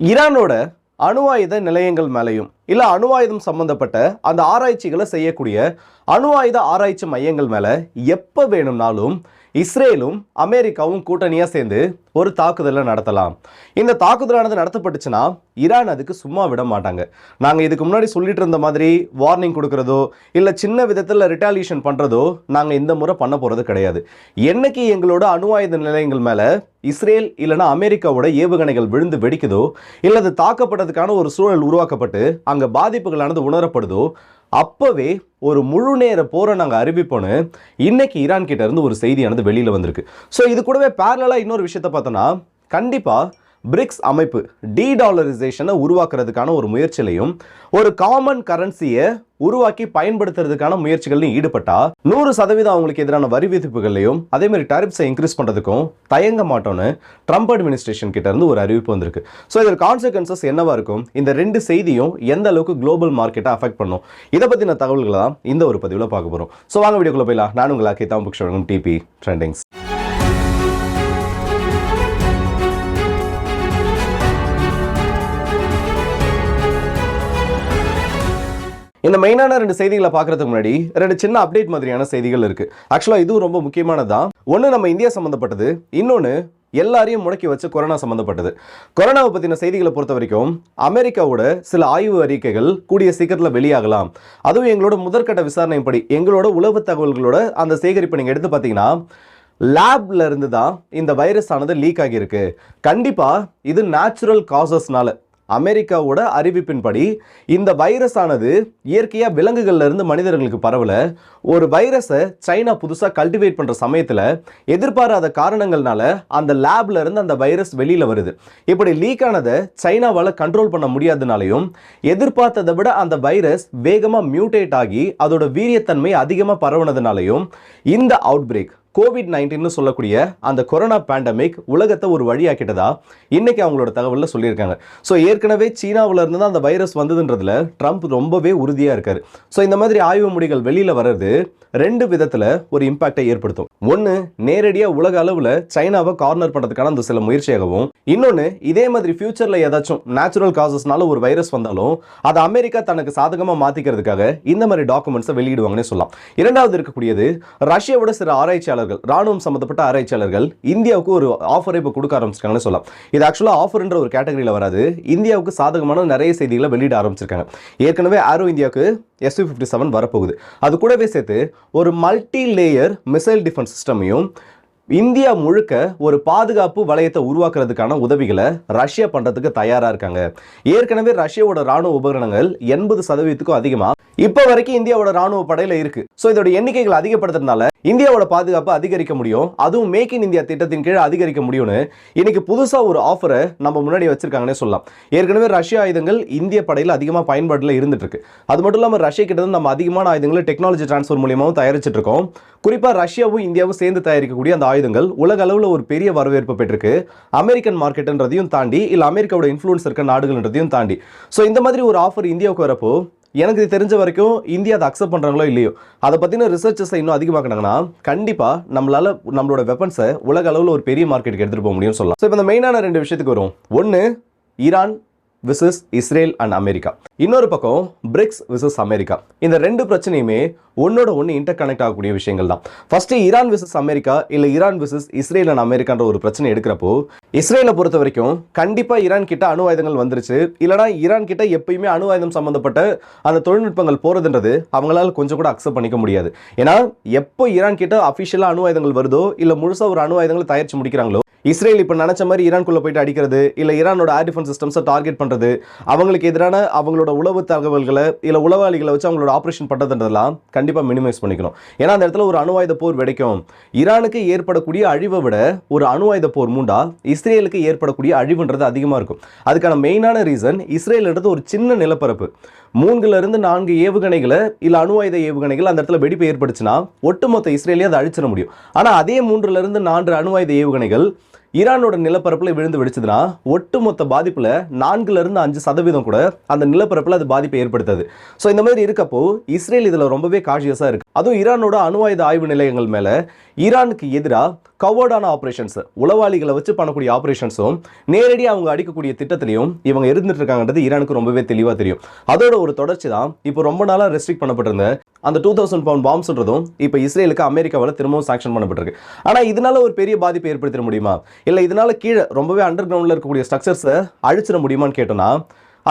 ஈரானோட அணு ஆயுத நிலையங்கள் மேலேயும் இல்ல அணு ஆயுதம் சம்பந்தப்பட்ட அந்த ஆராய்ச்சிகளை செய்யக்கூடிய அணு ஆயுத ஆராய்ச்சி மையங்கள் மேல எப்ப வேணும்னாலும் இஸ்ரேலும் அமெரிக்காவும் கூட்டணியா சேர்ந்து ஒரு தாக்குதலை நடத்தலாம். இந்த தாக்குதலானது நடத்தப்பட்டுச்சுன்னா ஈரான் அதுக்கு சும்மா விட மாட்டாங்க. நாங்கள் இதுக்கு முன்னாடி சொல்லிட்டு இருந்த மாதிரி வார்னிங் கொடுக்குறதோ இல்லை சின்ன விதத்தில் ரிட்டாலியேஷன் பண்ணுறதோ நாங்கள் இந்த முறை பண்ண போகிறது கிடையாது. என்னைக்கு எங்களோட அணு ஆயுத நிலையங்கள் மேலே இஸ்ரேல் இல்லைன்னா அமெரிக்காவோட ஏவுகணைகள் விழுந்து வெடிக்குதோ இல்லை அது தாக்கப்பட்டதுக்கான ஒரு சூழல் உருவாக்கப்பட்டு அங்கே பாதிப்புகளானது உணரப்படுதோ அப்போவே ஒரு முழு நேர போரை நாங்கள் அறிவிப்போன்னு இன்னைக்கு ஈரான் கிட்ட இருந்து ஒரு செய்தியானது வெளியில் வந்திருக்கு. ஸோ இது கூடவே பேரலாக இன்னொரு விஷயத்தை பார்த்தோன்னா கண்டிப்பாக பிரிக்ஸ் அமைப்பு டி டாலரைசேஷனை உருவாக்குறதுக்கான ஒரு முயற்சியிலையும் ஒரு காமன் கரன்சியை உருவாக்கி பயன்படுத்துறதுக்கான முயற்சிகள்லையும் ஈடுபட்டா நூறு சதவீதம் அவங்களுக்கு எதிரான வரி விதிப்புகள்லையும் அதே மாதிரி டாரிப்ஸை இன்க்ரீஸ் பண்ணுறதுக்கும் தயங்க மாட்டோம்னு ட்ரம்ப் அட்மினிஸ்ட்ரேஷன் கிட்ட இருந்து ஒரு அறிவிப்பு வந்திருக்கு. ஸோ இதோட கான்சிக்வன்சஸ் என்னவா இருக்கும்? இந்த ரெண்டு செய்தியும் எந்த அளவுக்கு குளோபல் மார்க்கெட்டை அஃபெக்ட் பண்ணும்? இதை பற்றின தகவல்களை தான் இந்த ஒரு பதிவில் பார்க்க போகிறோம் ஸோ வாங்க வீடியோக்குள்ள போயிடலாம். நான் உங்களை கீதா புக்ஷ் வழங்கும் டிபி ட்ரெண்டிங்ஸ் இந்த மெயினான ரெண்டு செய்திகளை பார்க்கறதுக்கு முன்னாடி ரெண்டு சின்ன அப்டேட் மாதிரியான செய்திகள் இருக்கு. ஆக்சுவலாக இதுவும் ரொம்ப முக்கியமானதுதான் ஒன்று நம்ம இந்தியா சம்மந்தப்பட்டது இன்னொன்று எல்லாரையும் முடக்கி வச்சு கொரோனா சம்மந்தப்பட்டது கொரோனாவை பற்றின செய்திகளை பொறுத்த வரைக்கும் அமெரிக்காவோட சில ஆய்வு அறிக்கைகள் கூடிய சீக்கிரத்தில் வெளியாகலாம். அதுவும் எங்களோட முதற்கட்ட விசாரணைப்படி எங்களோட உளவு தகவல்களோட அந்த சேகரிப்பை நீங்கள் எடுத்து பார்த்தீங்கன்னா லேப்ல இருந்து தான் இந்த வைரஸ் ஆனது லீக் ஆகியிருக்கு. கண்டிப்பா இது நேச்சுரல் காசஸ்னால அமெரிக்காவோட அறிவிப்பின்படி இந்த வைரஸ் ஆனது இயற்கையாக விலங்குகள்லேருந்து மனிதர்களுக்கு பரவல. ஒரு வைரஸை சைனா புதுசாக கல்டிவேட் பண்ணுற சமயத்தில் எதிர்பாராத காரணங்கள்னால அந்த லேப்ல இருந்து அந்த வைரஸ் வெளியில் வருது. இப்படி லீக் ஆனதை சைனாவால் கண்ட்ரோல் பண்ண முடியாதனாலையும் எதிர்பார்த்ததை விட அந்த வைரஸ் வேகமாக மியூட்டேட் ஆகி அதோட வீரியத்தன்மை அதிகமாக பரவுனதுனாலையும் இந்த அவுட் பிரேக் கோவிட் நைன்டீன்னு சொல்லக்கூடிய அந்த கொரோனா பேண்டமிக் உலகத்தை ஒரு வழியாக்கிட்டதா? இன்னைக்கு அவங்களோட தகவலில் சொல்லியிருக்காங்க. ஸோ ஏற்கனவே சீனாவில் இருந்து தான் அந்த வைரஸ் வந்ததுன்றதுல ட்ரம்ப் ரொம்பவே உறுதியாக இருக்காரு. ஸோ இந்த மாதிரி ஆய்வு முடிகள் வெளியில் வர்றது ரெண்டு விதத்தில் ஒரு இம்பாக்டை ஏற்படுத்தும். ஒன்று நேரடியாக உலக அளவில் சைனாவை கார்னர் பண்ணுறதுக்கான அந்த சில முயற்சியாகவும் இன்னொன்று இதே மாதிரி ஃபியூச்சரில் ஏதாச்சும் நேச்சுரல் காசஸ்னால ஒரு வைரஸ் வந்தாலும் அதை அமெரிக்கா தனக்கு சாதகமாக மாற்றிக்கிறதுக்காக இந்த மாதிரி டாக்குமெண்ட்ஸை வெளியிடுவாங்கன்னே சொல்லலாம். இரண்டாவது இருக்கக்கூடியது ரஷ்யாவோட சில ஆராய்ச்சியாளர்கள் ராணுவம் சம்மந்தப்பட்ட ஆராய்ச்சியாளர்கள் இந்தியாவுக்கு ஒரு ஆஃபரை இப்போ கொடுக்க ஆரம்பிச்சிருக்காங்கன்னு சொல்லலாம். இது ஆக்சுவலாக ஆஃபர்ன்ற ஒரு கேட்டகரியில் வராது. இந்தியாவுக்கு சாதகமான நிறைய செய்திகளை வெளியிட ஆரம்பிச்சிருக்காங்க. ஏற்கனவே ஆரோ இந்தியாவுக்கு எஸ்யூ ஃபிஃப்டி செவன் வரப்போகுது. அது கூடவே சேர்த்து ஒரு மல்டி லேயர் மிசைல் டிஃபென்ஸ் சிஸ்டமையும் இந்தியா முழுக்க ஒரு பாதுகாப்பு வளையத்தை உருவாக்குறதுக்கான உதவிகளை ரஷ்யா பண்ணுறதுக்கு தயாராக இருக்காங்க. ஏற்கனவே ரஷ்யாவோட ராணுவ உபகரணங்கள் எண்பது சதவீதத்துக்கும் அதிகமாக இப்போ வரைக்கும் இந்தியாவோட ராணுவ படையில் இருக்கு. ஸோ இதோட எண்ணிக்கைகள் அதிகப்படுத்துறதுனால இந்தியாவோட பாதுகாப்பு அதிகரிக்க முடியும். அதுவும் மேக் இன் இந்தியா திட்டத்தின் கீழ் அதிகரிக்க முடியும்னு இன்னைக்கு புதுசாக ஒரு ஆஃபரை நம்ம முன்னாடி வச்சிருக்காங்கன்னே சொல்லலாம். ஏற்கனவே ரஷ்ய ஆயுதங்கள் இந்திய படையில் அதிகமாக பயன்பாட்டில் இருந்துட்டு இருக்கு அது மட்டும் இல்லாமல் ரஷ்யா கிட்ட நம்ம அதிகமான ஆயுதங்களை டெக்னாலஜி டிரான்ஸ்ஃபர் மூலியமாகவும் தயாரிச்சிட்டு இருக்கோம். குறிப்பாக ரஷ்யாவும் இந்தியாவும் சேர்ந்து தயாரிக்கக்கூடிய அந்த ஆயுதங்கள் உலக அளவில் ஒரு பெரிய வரவேற்பு பெற்றிருக்கு. அமெரிக்கன் மார்க்கெட்ன்றதையும் தாண்டி இல்லை அமெரிக்காவோட இன்ஃப்ளூன்ஸ் இருக்க நாடுகள்ன்றதையும் தாண்டி. ஸோ இந்த மாதிரி ஒரு ஆஃபர் இந்தியாவுக்கு வரப்போ எனக்கு இது தெரிஞ்ச வரைக்கும் இந்தியா அதை அக்செப்ட் பண்ணுறாங்களோ இல்லையோ? அதை பற்றின ரிசர்ச்சஸை இன்னும் அதிகமாக்கினாங்கன்னா கண்டிப்பாக நம்மளால் நம்மளோட வெப்பன்ஸை உலக அளவில் ஒரு பெரிய மார்க்கெட்டுக்கு எடுத்துகிட்டு போக முடியும்னு சொல்லலாம். ஸோ இப்போ இந்த மெயினான ரெண்டு விஷயத்துக்கு வரும் ஒன்று Iran versus Israel and America இன்னொரு பக்கம் பிரிக்ஸ் விசஸ் அமெரிக்கா இந்த ரெண்டு பிரச்சனையுமே ஒன்னோட ஒன்று இன்டர் கனெக்ட் ஆகக்கூடிய விஷயங்கள் தான். ஃபஸ்ட்டு ஈரான் விசஸ் அமெரிக்கா இல்லை ஈரான் விசஸ் இஸ்ரேல் அண்ட் அமெரிக்கான்ற ஒரு பிரச்சனை எடுக்கிறப்போ இஸ்ரேலை பொறுத்த வரைக்கும் கண்டிப்பாக ஈரான் கிட்ட அணு ஆயுதங்கள் வந்துருச்சு. இல்லைனா ஈரான் கிட்ட எப்பயுமே அணு ஆயுதம் சம்மந்தப்பட்ட அந்த தொழில்நுட்பங்கள் போகிறதுன்றது அவங்களால கொஞ்சம் கூட அக்செப்ட் பண்ணிக்க முடியாது. ஏன்னா எப்போ ஈரான் கிட்ட அஃபிஷியலாக அணு ஆயுதங்கள் வருதோ இல்லை முழுசாக ஒரு அணு ஆயுதங்களை தயாரிச்சு முடிக்கிறாங்களோ இஸ்ரேல் இப்போ நினச்ச மாதிரி ஈரான்குள்ளே போயிட்டு அடிக்கிறது இல்லை ஈரானோட ஏர் டிஃபென்ஸ் சிஸ்டம்ஸை டார்கெட் பண்ணுறது அவங்களுக்கு எதிரான அவங்களோட உளவு தகவல்களை இல்லை உளவாளிகளை வச்சு அவங்களோட ஆப்ரேஷன் பண்ணுறதுன்றதெல்லாம் கண்டிப்பாக மினிமைஸ் பண்ணிக்கணும். ஏன்னா அந்த இடத்துல ஒரு அணுவாயுத போர் வெடிக்கும். ஈரானுக்கு ஏற்படக்கூடிய அழிவை விட ஒரு அணுவாயுத போர் மூண்டா இஸ்ரேலுக்கு ஏற்படக்கூடிய அழிவுன்றது அதிகமாக இருக்கும். அதுக்கான மெயினான ரீசன் இஸ்ரேல்ன்றது ஒரு சின்ன நிலப்பரப்பு. மூன்றுலேருந்து நான்கு ஏவுகணைகளை இல்லை அணுவாயுத ஏவுகணைகள் அந்த இடத்துல வெடிப்பு ஏற்படுச்சுன்னா ஒட்டுமொத்த இஸ்ரேலையும் அதை அழிச்சிட முடியும். ஆனால் அதே மூன்றுலேருந்து நான்கு அணுவாயுத ஏவுகணைகள் ஈரானோட நிலப்பரப்பில் விழுந்து வெடிச்சதுன்னா ஒட்டுமொத்த பாதிப்பில் நான்குலேருந்து அஞ்சு சதவீதம் கூட அந்த நிலப்பரப்பில் அது பாதிப்பை ஏற்படுத்துது. ஸோ இந்த மாதிரி இருக்கப்போ இஸ்ரேல் இதில் ரொம்பவே காஷியஸாக இருக்குது அதுவும் ஈரானோட அணு ஆயுத ஆய்வு நிலையங்கள் மேலே. ஈரானுக்கு எதிராக கவர்டான ஆப்ரேஷன்ஸ் உளவாளிகளை வச்சு பண்ணக்கூடிய ஆப்ரேஷன்ஸும் நேரடியாக அவங்க அடிக்கக்கூடிய திட்டத்திலையும் இவங்க இருந்துட்டு இருக்காங்கன்றது ஈரானுக்கு ரொம்பவே தெளிவாக தெரியும். அதோட ஒரு தொடர்ச்சி தான் இப்போ ரொம்ப நாளாக ரெஸ்ட்ரிக்ட் பண்ணப்பட்டிருந்த அந்த டூ தௌசண்ட் பவுண்ட் பாம்ஸ்ன்றதும் இப்போ இஸ்ரேலுக்கு அமெரிக்காவில் திரும்பவும் சாங்ஷன் பண்ணப்பட்டிருக்கு. ஆனால் இதனால ஒரு பெரிய பாதிப்பை ஏற்படுத்திட முடியுமா? இல்லை இதனால கீழே ரொம்பவே அண்டர் கிரவுண்டில் இருக்கக்கூடிய ஸ்ட்ரக்சர்ஸை அழிச்சிட முடியுமான்னு கேட்டோம்னா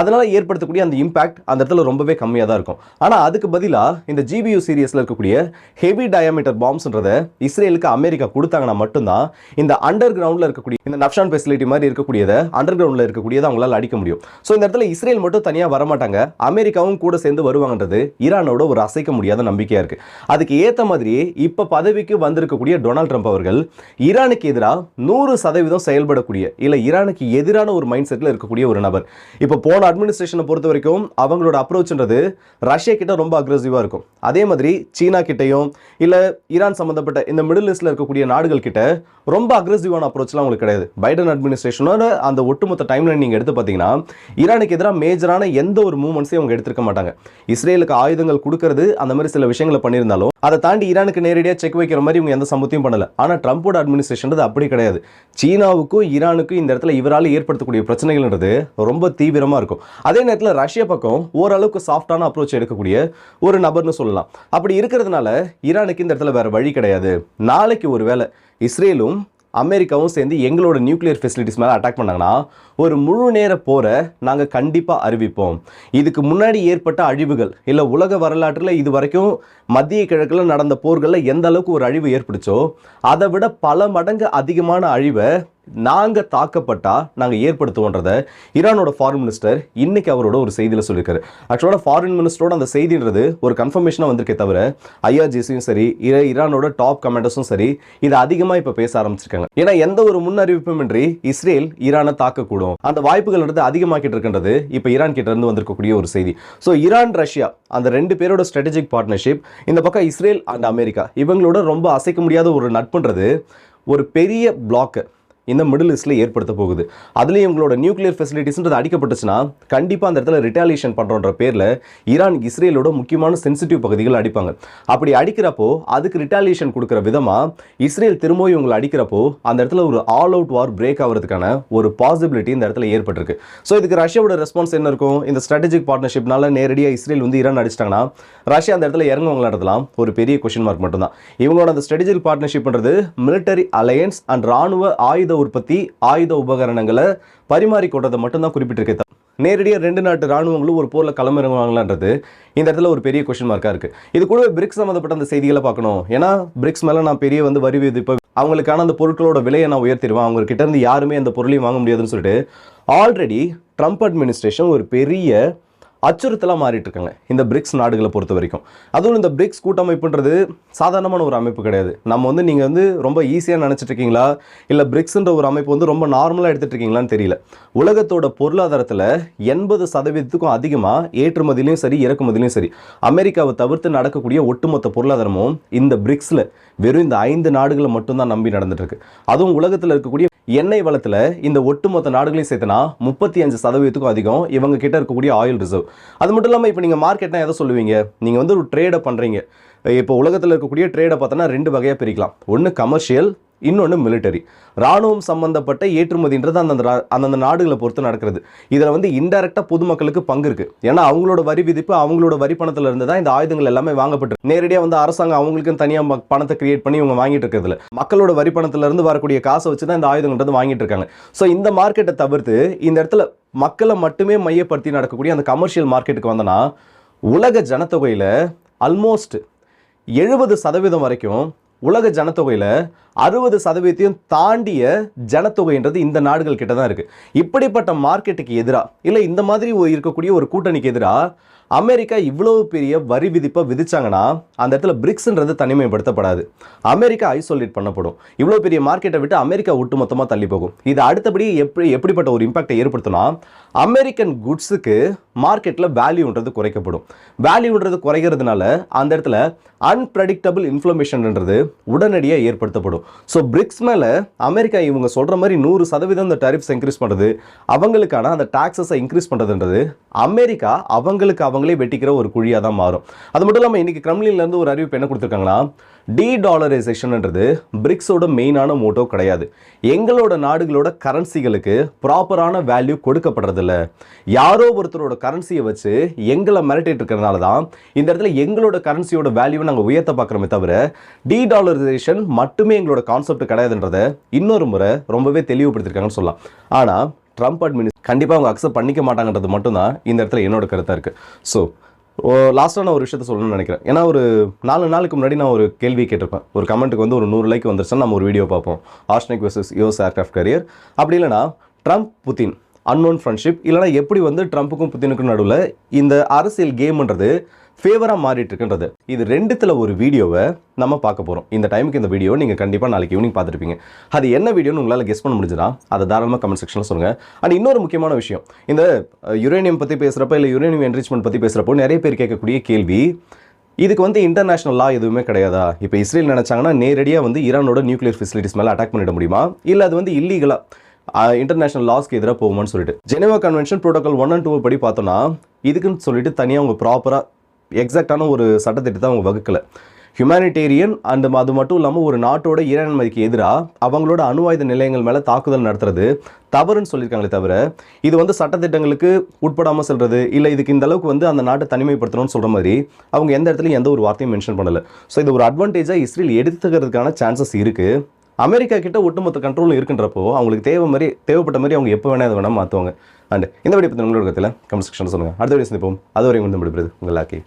அதனால ஏற்படுத்தக்கூடிய அந்த இம்பாக்ட் அந்த இடத்துல ரொம்பவே கம்மியாக தான் இருக்கும். ஆனால் அதுக்கு பதிலாக இந்த ஜிபியூ சீரியஸில் இருக்கக்கூடிய ஹெவி டயாமீட்டர் பாம்ஸ்ன்றதை இஸ்ரேலுக்கு அமெரிக்கா கொடுத்தாங்கன்னா மட்டும்தான் இந்த அண்டர் கிரவுண்டில் இருக்கக்கூடிய இந்த நப்ஷான் ஃபெசிலிட்டி மாதிரி இருக்கக்கூடியதை அண்டர் கிரவுண்டில் இருக்கக்கூடியதை அவங்களால அடிக்க முடியும். ஸோ இந்த இடத்துல இஸ்ரேல் மட்டும் தனியாக வரமாட்டாங்க. அமெரிக்காவும் கூட சேர்ந்து வருவாங்கன்றது ஈரானோட ஒரு அசைக்க முடியாத நம்பிக்கையாக இருக்கு. அதுக்கு ஏற்ற மாதிரியே இப்போ பதவிக்கு வந்திருக்கக்கூடிய டொனால்ட் ட்ரம்ப் அவர்கள் ஈரானுக்கு எதிராக நூறு சதவீதம் செயல்படக்கூடிய இல்லை ஈரானுக்கு எதிரான ஒரு மைண்ட் செட்டில் இருக்கக்கூடிய ஒரு நபர். இப்போ போன அட்மினிஸ்ட்ரேஷனை பொறுத்த வரைக்கும் அவங்களோட அப்ரோச்ன்றது ரஷ்யா கிட்ட ரொம்ப அக்ரெசிவாக இருக்கும். அதே மாதிரி சீனா கிட்டையும் இல்லை ஈரான் சம்மந்தப்பட்ட இந்த மிடில் ஈஸ்டில் இருக்கக்கூடிய நாடுகள் கிட்ட ரொம்ப அக்ரெசிவான அப்ரோச்லாம் அவங்களுக்கு கிடையாது. பைடன் அட்மினிஸ்ட்ரேஷனோட அந்த ஒட்டுமொத்த டைம்லைன் நீங்கள் எடுத்து பார்த்தீங்கன்னா ஈரானுக்கு எதிராக மேஜரான எந்த ஒரு மூவ்மெண்ட்ஸையும் அவங்க எடுத்திருக்க மாட்டாங்க. இஸ்ரேலுக்கு ஆயுதங்கள் கொடுக்கறது அந்த மாதிரி சில விஷயங்களை பண்ணியிருந்தாலும் அதை தாண்டி ஈரானுக்கு நேரடியாக செக் வைக்கிற மாதிரி இவங்க எந்த சம்பவத்தையும் பண்ணல. ஆனால் ட்ரம்ப்போட அட்மினிஸ்ட்ரேஷன் அப்படி கிடையாது. சீனாவுக்கும் ஈரானுக்கும் இந்த இடத்துல இவரால் ஏற்படுத்தக்கூடிய பிரச்சனைகள்ன்றது ரொம்ப தீவிரமாக இருக்கும். அதே நேரத்தில் ரஷ்யா பக்கம் ஓரளவுக்கு சாஃப்டான அப்ரோச் எடுக்கக்கூடிய ஒரு நபர்னு சொல்லலாம். அப்படி இருக்கிறதுனால ஈரானுக்கு இந்த இடத்துல வேறு வழி கிடையாது. நாளைக்கு ஒரு வேளை இஸ்ரேலும் அமெரிக்காவும் சேர்ந்து எங்களோட நியூக்ளியர் ஃபெசிலிட்டிஸ் மேலே அட்டாக் பண்ணாங்கன்னா ஒரு முழு நேர போரை நாங்கள் கண்டிப்பாக அறிவிப்போம். இதுக்கு முன்னாடி ஏற்பட்ட அழிவுகள் இல்லை உலக வரலாற்றில் இது வரைக்கும் மத்திய கிழக்கில் நடந்த போர்களில் எந்த அளவுக்கு ஒரு அழிவு ஏற்பட்டுச்சோ அதை விட பல மடங்கு அதிகமான அழிவை நாங்கள் தாக்கப்பட்டால் நாங்கள் ஏற்படுத்துவோன்றதை ஈரானோட ஃபாரின் மினிஸ்டர் இன்னைக்கு அவரோட ஒரு செய்தியில் சொல்லியிருக்காரு. ஆக்சுவலாக ஃபாரின் மினிஸ்டரோட அந்த செய்தின்றது ஒரு கன்ஃபர்மேஷனாக வந்திருக்கே தவிர ஐஆர்ஜிசியும் சரி இர ஈரானோட டாப் கமாண்டர்ஸும் சரி இதை அதிகமாக இப்போ பேச ஆரம்பிச்சிருக்காங்க. ஏன்னா எந்த ஒரு முன் அறிவிப்புமின்றி இஸ்ரேல் ஈரானை தாக்கக்கூடும். அந்த வாய்ப்புகள் வாய்ப்புகள்ன்றது அதிகமாக்கிட்டு இருக்கின்றது இப்போ ஈரான் கிட்ட இருந்து வந்திருக்கக்கூடிய ஒரு செய்தி. ஸோ ஈரான் ரஷ்யா அந்த ரெண்டு பேரோட ஸ்ட்ராட்டஜிக் பார்ட்னர்ஷிப் இந்த பக்கம் இஸ்ரேல் அண்ட் அமெரிக்கா. இவங்களோட ரொம்ப அசைக்க முடியாத ஒரு நட்புன்றது ஒரு பெரிய பிளாக்கு இந்த மிடில் ஈஸ்டில் ஏற்படுத்த போகுது. அதுலேயும் இவங்களோட நியூக்ளியர் ஃபெசிலிட்டிஸ்ன்றது அடிக்கப்பட்டுச்சுன்னா கண்டிப்பாக அந்த இடத்துல ரிட்டாலியேஷன் பண்ணுறோன்ற பேரில் ஈரான் இஸ்ரேலோட முக்கியமான சென்சிட்டிவ் பகுதிகள் அடிப்பாங்க. அப்படி அடிக்கிறப்போ அதுக்கு ரிட்டாலியேஷன் கொடுக்குற விதமாக இஸ்ரேல் திரும்பவும் இவங்களை அடிக்கிறப்போ அந்த இடத்துல ஒரு ஆல் அவுட் வார் பிரேக் ஆகிறதுக்கான ஒரு பாசிபிலிட்டி இந்த இடத்துல ஏற்பட்டிருக்கு. ஸோ இதுக்கு ரஷ்யாவோட ரெஸ்பான்ஸ் என்ன இருக்கும்? இந்த ஸ்ட்ராட்டஜிக் பார்ட்னர்ஷிப்னால நேரடியாக இஸ்ரேல் வந்து ஈரான் அடிச்சிட்டாங்கன்னா ரஷ்யா அந்த இடத்துல இறங்குவங்களா இடத்துலாம் ஒரு பெரிய கொஷின் மார்க் மட்டும்தான். இவங்களோட அந்த ஸ்ட்ராட்டஜிக் பார்ட்னர்ஷிப்ன்றது மிலிட்டரி அலையன்ஸ் அண்ட் ராணுவ ஆயுத உற்பத்தி ஆயுத உபகரணங்களை பரிமாறிக்கொண்டதை மட்டும்தான் குறிப்பிட்டிருக்கே நேரடியாக ரெண்டு நாட்டு ராணுவங்களும் ஒரு போரில் களமிறங்குவாங்களான்றது இந்த இடத்துல ஒரு பெரிய கொஷின் மார்க்காக இருக்குது இது கூடவே பிரிக்ஸ் சம்மந்தப்பட்ட அந்த செய்திகளை பார்க்கணும். ஏன்னா பிரிக்ஸ் மேலே நான் பெரிய வந்து வரி இப்போ அவங்களுக்கான அந்த பொருட்களோட விலையை நான் உயர்த்திடுவேன். அவங்ககிட்ட இருந்து யாருமே அந்த பொருளையும் வாங்க முடியாதுன்னு சொல்லிட்டு ஆல்ரெடி ட்ரம்ப் அட்மினிஸ்ட்ரேஷன் ஒரு பெரிய அச்சுறுத்தலாக மாறிட்டு இருக்காங்க இந்த பிரிக்ஸ் நாடுகளை பொறுத்த வரைக்கும். அதுவும் இந்த பிரிக்ஸ் கூட்டமைப்புன்றது சாதாரணமான ஒரு அமைப்பு கிடையாது. நம்ம வந்து நீங்கள் வந்து ரொம்ப ஈஸியாக நினச்சிட்டு இருக்கீங்களா இல்லை பிரிக்ஸ்ன்ற ஒரு அமைப்பு வந்து ரொம்ப நார்மலாக எடுத்துட்டு இருக்கீங்களான்னு தெரியல. உலகத்தோட பொருளாதாரத்தில் எண்பது சதவீதத்துக்கும் அதிகமாக ஏற்றுமதியிலையும் சரி இறக்குமதியிலையும் சரி அமெரிக்காவை தவிர்த்து நடக்கக்கூடிய ஒட்டுமொத்த பொருளாதாரமும் இந்த பிரிக்ஸில் வெறும் இந்த ஐந்து நாடுகளை மட்டும்தான் நம்பி நடந்துட்டு இருக்கு அதுவும் உலகத்தில் இருக்கக்கூடிய எண்ணெய் வளத்தில் இந்த ஒட்டுமொத்த நாடுகளையும் சேர்த்துனா முப்பத்தி அஞ்சு சதவீதத்துக்கும் அதிகம் இவங்க கிட்ட இருக்கக்கூடிய ஆயில் ரிசர்வ் அது மட்டும் இல்லாமல் இப்போ நீங்கள் மார்க்கெட்னா எதை சொல்லுவீங்க? நீங்கள் வந்து ஒரு ட்ரேடை பண்ணுறீங்க இப்போ உலகத்தில் இருக்கக்கூடிய ட்ரேடை பார்த்தோன்னா ரெண்டு வகையாக பிரிக்கலாம். ஒன்று கமர்ஷியல் இன்னொன்று மிலிட்டரி ராணுவம் சம்பந்தப்பட்ட ஏற்றுமதின்றது அந்தந்த அந்தந்த நாடுகளை பொறுத்து நடக்கிறது. இதில் வந்து இன்டெரக்டாக பொதுமக்களுக்கு பங்கு இருக்குது ஏன்னா அவங்களோட வரி விதிப்பு அவங்களோட வரி பணத்தில் இருந்து தான் இந்த ஆயுதங்கள் எல்லாமே வாங்கப்பட்டு நேரடியாக வந்து அரசாங்கம் அவங்களுக்கும் தனியாக பணத்தை கிரியேட் பண்ணி இவங்க வாங்கிட்டு இருக்கிறதுல மக்களோட வரி பணத்திலிருந்து வரக்கூடிய காசை வச்சு தான் இந்த ஆயுதங்கள்ன்றது வாங்கிட்டு இருக்காங்க. ஸோ இந்த மார்க்கெட்டை தவிர்த்து இந்த இடத்துல மக்களை மட்டுமே மையப்படுத்தி நடக்கக்கூடிய அந்த கமர்ஷியல் மார்க்கெட்டுக்கு வந்தோன்னா உலக ஜனத்தொகையில் ஆல்மோஸ்ட் எழுபது சதவீதம் வரைக்கும் உலக ஜனத்தொகையில் அறுபது சதவீதத்தையும் தாண்டிய ஜனத்தொகைன்றது இந்த நாடுகள் கிட்ட தான் இருக்குது இப்படிப்பட்ட மார்க்கெட்டுக்கு எதிராக இல்லை இந்த மாதிரி இருக்கக்கூடிய ஒரு கூட்டணிக்கு எதிராக அமெரிக்கா இவ்வளவு பெரிய வரி விதிப்பை விதிச்சாங்கன்னா அந்த இடத்துல பிரிக்ஸ்ன்றது தனிமைப்படுத்தப்படாது. அமெரிக்கா ஐசோலேட் பண்ணப்படும். இவ்வளோ பெரிய மார்க்கெட்டை விட்டு அமெரிக்கா ஒட்டுமொத்தமாக தள்ளி போகும். இது அடுத்தபடி எப்படி எப்படிப்பட்ட ஒரு இம்பாக்டை ஏற்படுத்தினா அமெரிக்கன் குட்ஸுக்கு மார்க்கெட்டில் வேல்யூன்றது குறைக்கப்படும். வேல்யூன்றது குறைகிறதுனால அந்த இடத்துல அன்பிரடிக்டபிள் இன்ஃப்ளமேஷன்ன்றது உடனடியாக ஏற்படுத்தப்படும். ஸோ பிரிக்ஸ் மேலே அமெரிக்கா இவங்க சொல்கிற மாதிரி நூறு சதவீதம் இந்த டேரிஃப்ஸ் இன்க்ரீஸ் பண்ணுறது அவங்களுக்கான அந்த டாக்ஸஸை இன்க்ரீஸ் பண்ணுறதுன்றது அமெரிக்கா அவங்களுக்கு அவங்களே வெட்டிக்கிற ஒரு குழியாக தான் மாறும். அது மட்டும் இல்லாமல் இன்றைக்கி இருந்து ஒரு அறிவிப்பு என்ன கொடுத்துருக்காங்கன்னா டி டாலரைசேஷன்ன்றது பிரிக்ஸோட மெயினான மோட்டோ கிடையாது. எங்களோட நாடுகளோட கரன்சிகளுக்கு ப்ராப்பரான வேல்யூ கொடுக்கப்படுறதில்ல. யாரோ ஒருத்தரோட கரன்சியை வச்சு எங்களை மிரட்டிட்டு இருக்கிறதுனால தான் இந்த இடத்துல எங்களோட கரன்சியோட வேல்யூவை நாங்கள் உயர்த்த பார்க்குறோமே தவிர டி டாலரைசேஷன் மட்டுமே எங்களோட கான்செப்ட் கிடையாதுன்றத இன்னொரு முறை ரொம்பவே தெளிவுபடுத்திருக்காங்கன்னு சொல்லலாம். ஆனால் ட்ரம்ப் அட்மினிஸ் கண்டிப்பாக அவங்க அக்செப்ட் பண்ணிக்க மாட்டாங்கன்றது மட்டும்தான் இந்த இடத்துல என்னோட கருத்தாக இருக்குது ஸோ லாஸ்ட்டாக நான் ஒரு விஷயத்த சொல்லணும்னு நினைக்கிறேன். ஏன்னா ஒரு நாலு நாளுக்கு முன்னாடி நான் ஒரு கேள்வி கேட்டிருப்பேன். ஒரு கமெண்ட்டுக்கு வந்து ஒரு நூறு லைக் வந்துருச்சுன்னா நம்ம ஒரு வீடியோ பார்ப்போம். Oreshnik versus US aircraft carrier அப்படி இல்லைனா ட்ரம்ப் புத்தின் அன்னோன் ஃப்ரெண்ட்ஷிப் இல்லைனா எப்படி வந்து ட்ரம்ப்புக்கும் புத்தினுக்கும் நடுவில் இந்த அரசியல் கேம்ன்றது ஃபேவராக மாறிட்டு இருக்குன்றது இது ரெண்டுத்தில் ஒரு வீடியோவை நம்ம பார்க்க போகிறோம் இந்த டைமுக்கு இந்த வீடியோ நீங்கள் கண்டிப்பாக நாளைக்கு ஈவினிங் பார்த்துருப்பீங்க. அது என்ன வீடியோன்னு உங்களால் கெஸ் பண்ண முடிஞ்சுதா? அதை தாராளமாக கமெண்ட் செக்ஷனில் சொல்லுங்கள் அண்ட் இன்னொரு முக்கியமான விஷயம் இந்த யுரேனியம் பற்றி பேசுகிறப்ப இல்லை யுரேனியம் என்ரிச்மெண்ட் பற்றி பேசுகிறப்போ நிறைய பேர் கேட்கக்கூடிய கேள்வி இதுக்கு வந்து இன்டர்நேஷனல் லா எதுவுமே கிடையாதா? இப்போ இஸ்ரேல் நினச்சாங்கன்னா நேரடியாக வந்து ஈரானோட நியூக்ளியர் ஃபெசிலிட்டிஸ் மேலே அட்டாக் பண்ணிட முடியுமா? இல்லை அது வந்து இல்லீகலாக இன்டர்நேஷனல் லாஸ்க்கு எதிராக போகுமான்னு சொல்லிட்டு. Geneva convention protocol one and two படி பார்த்தோன்னா இதுக்குன்னு சொல்லிட்டு தனியாக அவங்க ப்ராப்பராக எக்ஸாக்டான ஒரு சட்டத்திட்டத்தை அவங்க வகுக்கல. ஹியூமானிட்டேரியன் அண்ட் அது மட்டும் இல்லாமல் ஒரு நாட்டோட இறையாண்மைக்கு எதிராக அவங்களோட அணு ஆயுத நிலையங்கள் மேலே தாக்குதல் நடத்துறது தவறுன்னு சொல்லியிருக்காங்களே தவிர இது வந்து சட்டத்திட்டங்களுக்கு உட்படாமல் சொல்கிறது இல்லை இதுக்கு இந்த அளவுக்கு வந்து அந்த நாட்டை தனிமைப்படுத்தணும்னு சொல்கிற மாதிரி அவங்க எந்த இடத்துலையும் எந்த ஒரு வார்த்தையும் மென்ஷன் பண்ணல. ஸோ இது ஒரு அட்வான்டேஜாக இஸ்ரேல் எடுத்துக்கிறதுக்கான சான்சஸ் இருக்குது அமெரிக்கா கிட்ட ஒட்டுமொத்த கண்ட்ரோல் இருக்குன்றப்போ அவங்களுக்கு தேவை மாதிரி தேவைப்பட்ட மாதிரி அவங்க எப்போ வேணால் அதை வேணால் மாற்றுவாங்க. அண்ட் இந்த வீடியோ பற்றி உங்களோட கருத்தில் கமெண்ட் செக்ஷன் சொல்லுங்கள் அடுத்த வீடியோ சந்திப்போம். அது வரைக்கும் வந்து முடிப்பது உங்கள் லாக்கி